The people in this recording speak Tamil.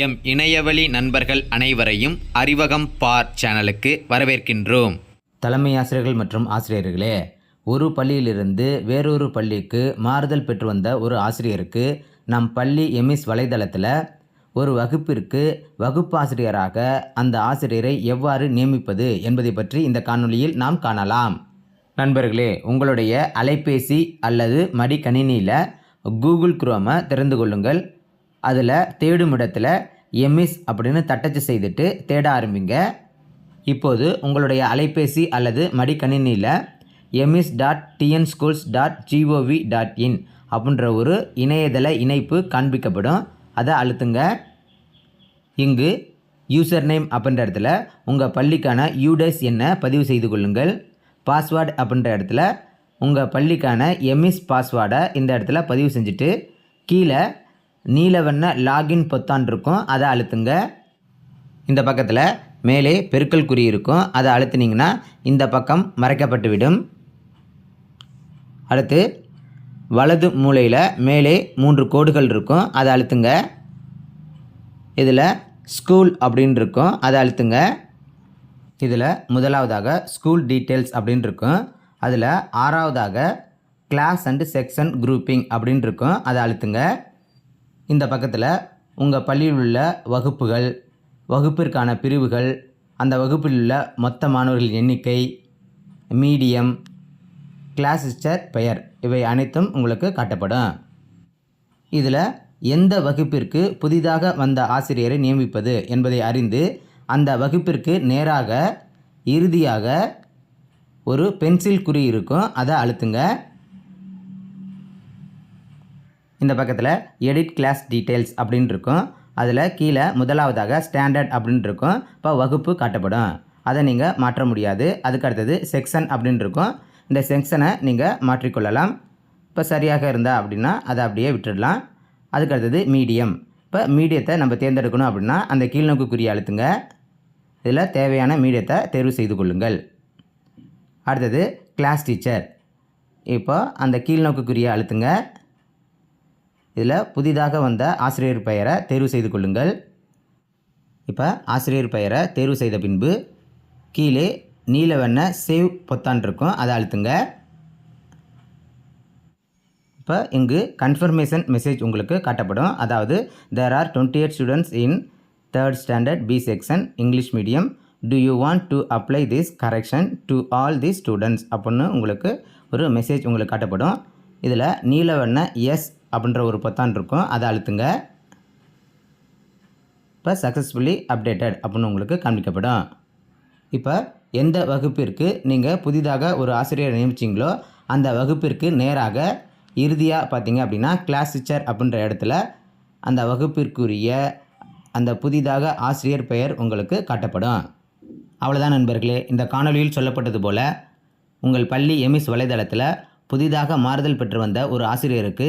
எம் இணையவழி நண்பர்கள் அனைவரையும் அறிவகம் பார் சேனலுக்கு வரவேற்கின்றோம். தலைமை ஆசிரியர்கள் மற்றும் ஆசிரியர்களே ஒரு பள்ளியிலிருந்து வேறொரு பள்ளிக்கு மாறுதல் பெற்று வந்த ஒரு ஆசிரியருக்கு நம் பள்ளி எம்எஸ் வலைதளத்தில் ஒரு வகுப்பிற்கு வகுப்பாசிரியராக அந்த ஆசிரியரை எவ்வாறு நியமிப்பது என்பதை பற்றி இந்த காணொளியில் நாம் காணலாம். நண்பர்களே உங்களுடைய அலைபேசி அல்லது மடிக்கணினியில் கூகுள் குரோமை திறந்து கொள்ளுங்கள். அதில் தேடும் இடத்துல எம்இஸ் அப்படின்னு தட்டச்சு செய்துட்டு தேட ஆரம்பிங்க. இப்போது உங்களுடைய அலைபேசி அல்லது மடிக்கணினியில் EMIS dot TN schools dot GOV dot in அப்படின்ற ஒரு இணையதள இணைப்பு காண்பிக்கப்படும். அதை அழுத்துங்க. இங்கு யூசர் நேம் அப்படின்ற இடத்துல உங்கள் பள்ளிக்கான யூடெஸ் எண்ணை பதிவு செய்து கொள்ளுங்கள். பாஸ்வேர்டு அப்படின்ற இடத்துல உங்கள் பள்ளிக்கான எம்இஸ் பாஸ்வேர்டை இந்த இடத்துல பதிவு செஞ்சுட்டு கீழே நீல வண்ண லாகின் பொத்தான் இருக்கும். அதை அழுத்துங்க. இந்த பக்கத்தில் மேலே பெருக்கல் குறி இருக்கும். அதை அழுத்தினீங்கன்னா இந்த பக்கம் மறைக்கப்பட்டுவிடும் அடுத்து வலது மூலையில் மேலே மூன்று கோடுகள் இருக்கும். அதை அழுத்துங்க. இதில் ஸ்கூல் அப்படின்னு இருக்கும். அதை அழுத்துங்க. இதில் முதலாவதாக ஸ்கூல் டீட்டெயில்ஸ் அப்படின்னு இருக்கும். அதில் ஆறாவதாக கிளாஸ் அண்டு செக்ஷன் குரூப்பிங் அப்படின்னு இருக்கும். அதை அழுத்துங்க. இந்த பக்கத்தில் உங்கள் பள்ளியில் உள்ள வகுப்புகள் வகுப்பிற்கான பிரிவுகள் அந்த வகுப்பில் உள்ள மொத்த மாணவர்களின் எண்ணிக்கை மீடியம் கிளாஸ் சிஸ்டர் பெயர் இவை அனைத்தும் உங்களுக்கு காட்டப்படும். இதில் எந்த வகுப்பிற்கு புதிதாக வந்த ஆசிரியரை நியமிப்பது என்பதை அறிந்து அந்த வகுப்பிற்கு நேராக இறுதியாக ஒரு பென்சில் குறி இருக்கும் அதை அழுத்துங்க. இந்த பக்கத்தில் எடிட் கிளாஸ் டீட்டெயில்ஸ் அப்படின்னு இருக்கும் அதில் கீழே முதலாவதாக ஸ்டாண்டர்ட் அப்படின்னு இருக்கும் இப்போ வகுப்பு காட்டப்படும். அதை நீங்கள் மாற்ற முடியாது. அதுக்கு அடுத்தது செக்ஷன் அப்படின்னு இருக்கும் இந்த செக்ஷனை நீங்கள் மாற்றிக்கொள்ளலாம். இப்போ சரியாக இருந்தால் அப்படின்னா அதை அப்படியே விட்டுடலாம். அதுக்கு அடுத்தது மீடியம் இப்போ மீடியத்தை நம்ம தேர்ந்தெடுக்கணும் அப்படின்னா அந்த கீழ்நோக்கு குறி அழுத்துங்க. இதில் தேவையான மீடியத்தை தேர்வு செய்து கொள்ளுங்கள். அடுத்தது கிளாஸ் டீச்சர் இப்போ அந்த கீழ்நோக்கு குறியை அழுத்துங்க. இதில் புதிதாக வந்த ஆசிரியர் பெயரை தேர்வு செய்து கொள்ளுங்கள். இப்போ ஆசிரியர் பெயரை தேர்வு செய்த பின்பு கீழே நீல வண்ண சேவ் பொத்தான் இருக்கும். அதை அழுத்துங்க. இப்போ இங்கு கன்ஃபர்மேஷன் மெசேஜ் உங்களுக்கு காட்டப்படும். அதாவது there are twenty eight students in third standard B section English medium do you want to apply this correction to all the students அப்படின்னு உங்களுக்கு ஒரு மெசேஜ் உங்களுக்கு காட்டப்படும். இதில் நீல வண்ண எஸ் அப்படின்ற ஒரு பொத்தான் இருக்கும். அதை அழுத்துங்க. இப்போ சக்ஸஸ்ஃபுல்லி அப்டேட்டட் அப்படின்னு உங்களுக்கு காண்பிக்கப்படும். இப்போ எந்த வகுப்பிற்கு நீங்கள் புதிதாக ஒரு ஆசிரியரை நியமிச்சிங்களோ அந்த வகுப்பிற்கு நேராக இறுதியாக பார்த்தீங்க அப்படின்னா கிளாஸ் டீச்சர் அப்படின்ற இடத்துல அந்த வகுப்பிற்குரிய அந்த புதிதாக ஆசிரியர் பெயர் உங்களுக்கு காட்டப்படும். அவ்வளோதான் நண்பர்களே. இந்த காணொளியில் சொல்லப்பட்டது போல் உங்கள் பள்ளி எமிஸ் வலைதளத்தில் புதிதாக மாறுதல் பெற்று வந்த ஒரு ஆசிரியருக்கு